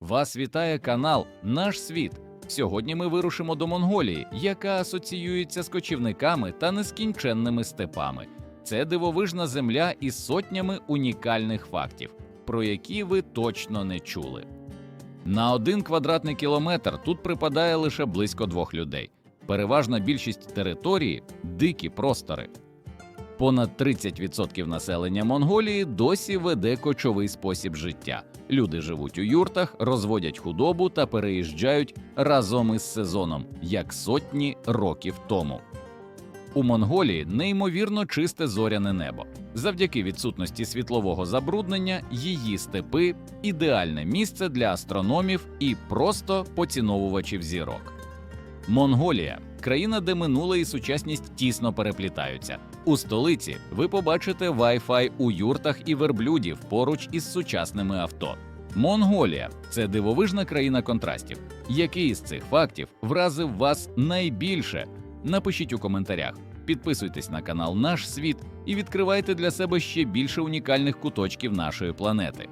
Вас вітає канал Наш світ. Сьогодні ми вирушимо до Монголії, яка асоціюється з кочівниками та нескінченними степами. Це дивовижна земля із сотнями унікальних фактів, про які ви точно не чули. На один квадратний кілометр тут припадає лише близько двох людей. Переважна більшість території дикі простори. Понад 30% населення Монголії досі веде кочовий спосіб життя. Люди живуть у юртах, розводять худобу та переїжджають разом із сезоном, як сотні років тому. У Монголії неймовірно чисте зоряне небо. Завдяки відсутності світлового забруднення її степи ідеальне місце для астрономів і просто поціновувачів зірок. Монголія країна, де минуле і сучасність тісно переплітаються. У столиці ви побачите Wi-Fi у юртах і верблюдів поруч із сучасними авто. Монголія це дивовижна країна контрастів. Який із цих фактів вразив вас найбільше? Напишіть у коментарях. Підписуйтесь на канал Наш Світ і відкривайте для себе ще більше унікальних куточків нашої планети.